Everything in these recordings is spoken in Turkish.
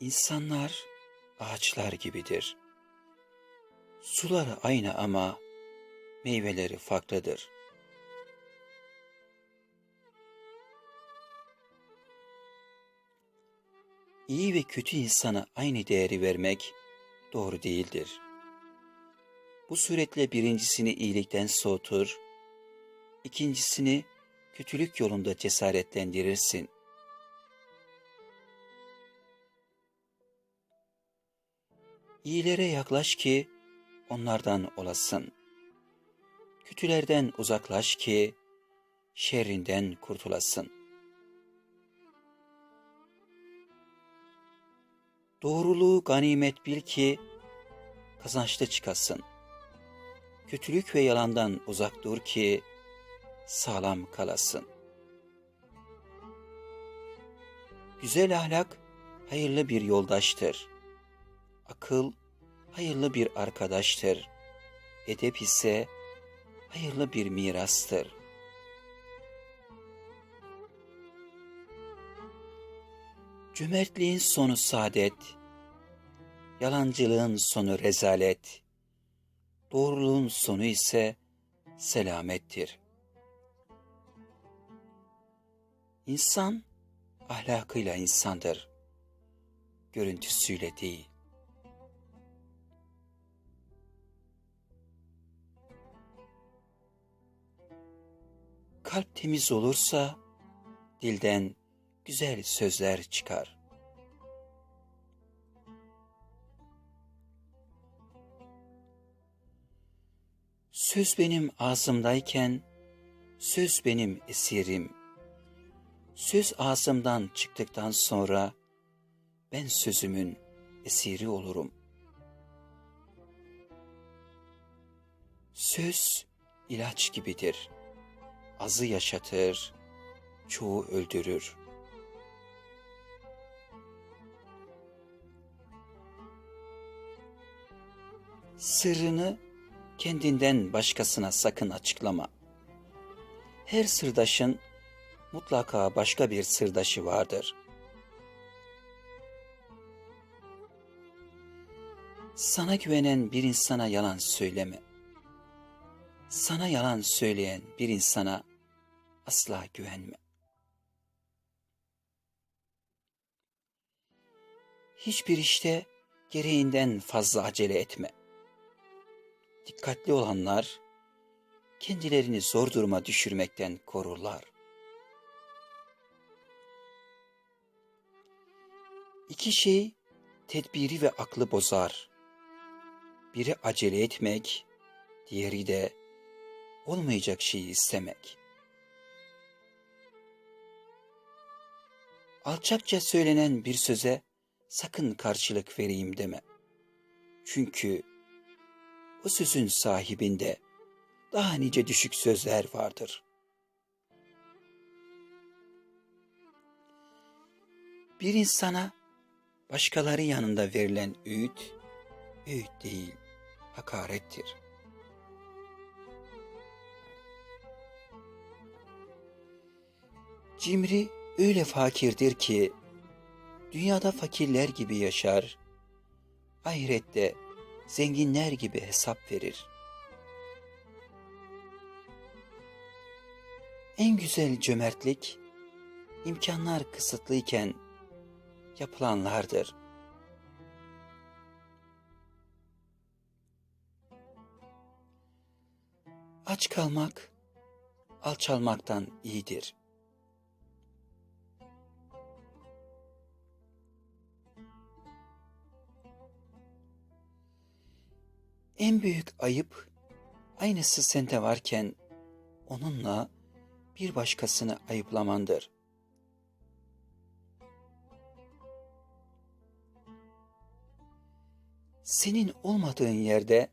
İnsanlar ağaçlar gibidir. Suları aynı ama meyveleri farklıdır. İyi ve kötü insana aynı değeri vermek doğru değildir. Bu suretle birincisini iyilikten soğutur, ikincisini kötülük yolunda cesaretlendirirsin. İyilere yaklaş ki onlardan olasın. Kötülerden uzaklaş ki şerrinden kurtulasın. Doğruluğu ganimet bil ki kazançlı çıkasın. Kötülük ve yalandan uzak dur ki sağlam kalasın. Güzel ahlak hayırlı bir yoldaştır. Akıl hayırlı bir arkadaştır. Edep ise hayırlı bir mirastır. Cömertliğin sonu saadet, yalancılığın sonu rezalet, doğruluğun sonu ise selamettir. İnsan ahlakıyla insandır, görüntüsüyle değil. Kalp temiz olursa dilden güzel sözler çıkar. Söz benim ağzımdayken söz benim esirim. Söz ağzımdan çıktıktan sonra ben sözümün esiri olurum. Söz ilaç gibidir. Azı yaşatır, çoğu öldürür. Sırrını kendinden başkasına sakın açıklama. Her sırdaşın mutlaka başka bir sırdaşı vardır. Sana güvenen bir insana yalan söyleme. Sana yalan söyleyen bir insana asla güvenme. Hiçbir işte gereğinden fazla acele etme. Dikkatli olanlar kendilerini zor duruma düşürmekten korurlar. İki şey tedbiri ve aklı bozar. Biri acele etmek, diğeri de olmayacak şeyi istemek. Alçakça söylenen bir söze sakın karşılık vereyim deme. Çünkü o sözün sahibinde daha nice düşük sözler vardır. Bir insana başkaları yanında verilen öğüt, öğüt değil, hakarettir. Cimri öyle fakirdir ki, dünyada fakirler gibi yaşar, ahirette zenginler gibi hesap verir. En güzel cömertlik, imkanlar kısıtlıyken yapılanlardır. Aç kalmak, alçalmaktan iyidir. En büyük ayıp aynısı sende varken onunla bir başkasını ayıplamandır. Senin olmadığın yerde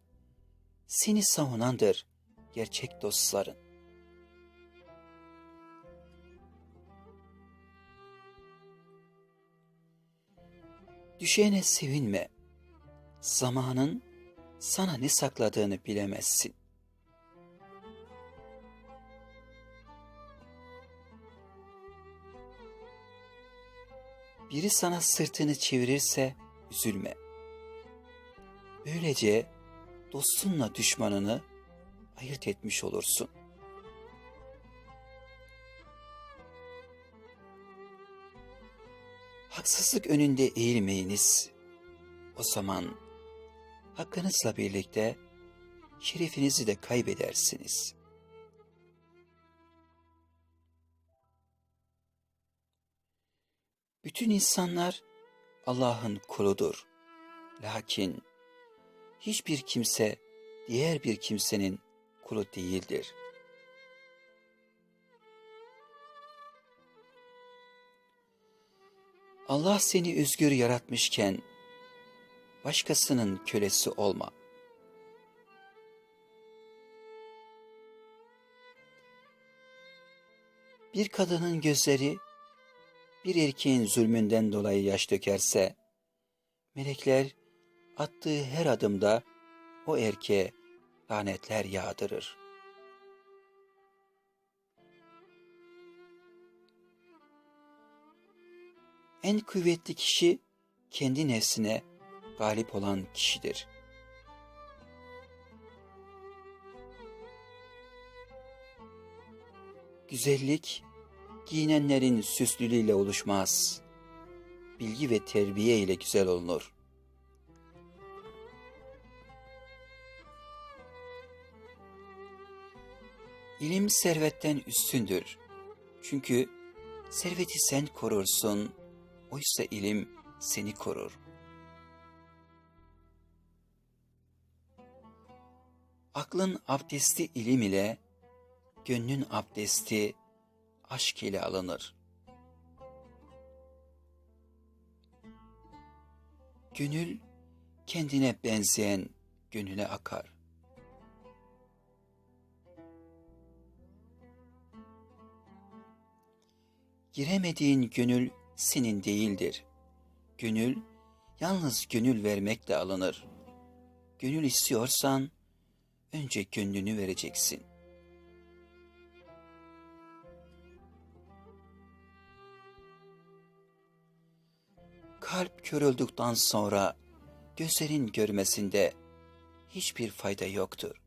seni savunandır gerçek dostların. Düşene sevinme. Zamanın sana ne sakladığını bilemezsin. Biri sana sırtını çevirirse üzülme. Böylece dostunla düşmanını ayırt etmiş olursun. Haksızlık önünde eğilmeyiniz. O zaman hakkınızla birlikte şerefinizi de kaybedersiniz. Bütün insanlar Allah'ın kuludur. Lakin hiçbir kimse diğer bir kimsenin kulu değildir. Allah seni özgür yaratmışken başkasının kölesi olma. Bir kadının gözleri bir erkeğin zulmünden dolayı yaş dökerse, melekler attığı her adımda o erkeğe lanetler yağdırır. En kuvvetli kişi kendi nefsine galip olan kişidir. Güzellik giyinenlerin süslülüğüyle oluşmaz. Bilgi ve terbiye ile güzel olunur. İlim servetten üstündür. Çünkü serveti sen korursun, oysa ilim seni korur. Aklın abdesti ilim ile, gönlün abdesti aşk ile alınır. Gönül kendine benzeyen gönüle akar. Giremediğin gönül senin değildir. Gönül yalnız gönül vermekle alınır. Gönül istiyorsan önce gönlünü vereceksin. Kalp körüldükten sonra gözlerin görmesinde hiçbir fayda yoktur.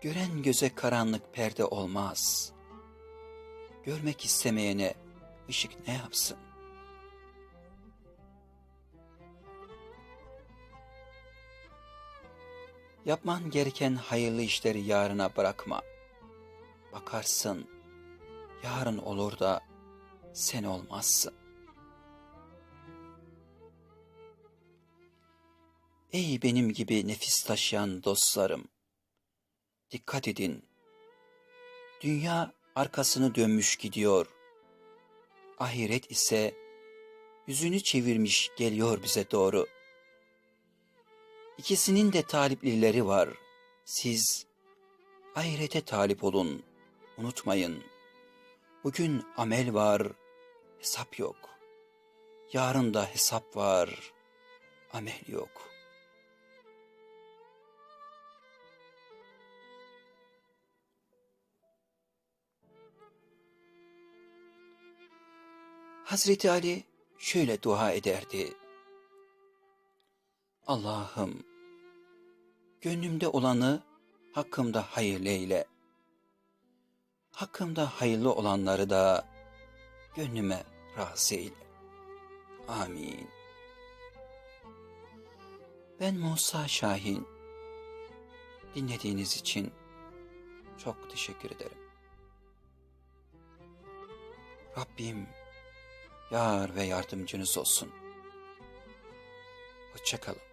Gören göze karanlık perde olmaz. Görmek istemeyene ışık ne yapsın? Yapman gereken hayırlı işleri yarına bırakma. Bakarsın, yarın olur da sen olmazsın. Ey benim gibi nefis taşıyan dostlarım! Dikkat edin. Dünya arkasını dönmüş gidiyor. Ahiret ise yüzünü çevirmiş geliyor bize doğru. İkisinin de taliplileri var. Siz ahirete talip olun. Unutmayın. Bugün amel var, hesap yok. Yarın da hesap var, amel yok.'' Hazreti Ali şöyle dua ederdi. Allah'ım, gönlümde olanı hakkımda hayırlı eyle. Hakkımda hayırlı olanları da gönlüme razı eyle. Amin. Ben Musa Şahin. Dinlediğiniz için çok teşekkür ederim. Rabbim yar ve yardımcınız olsun. Hoşçakalın.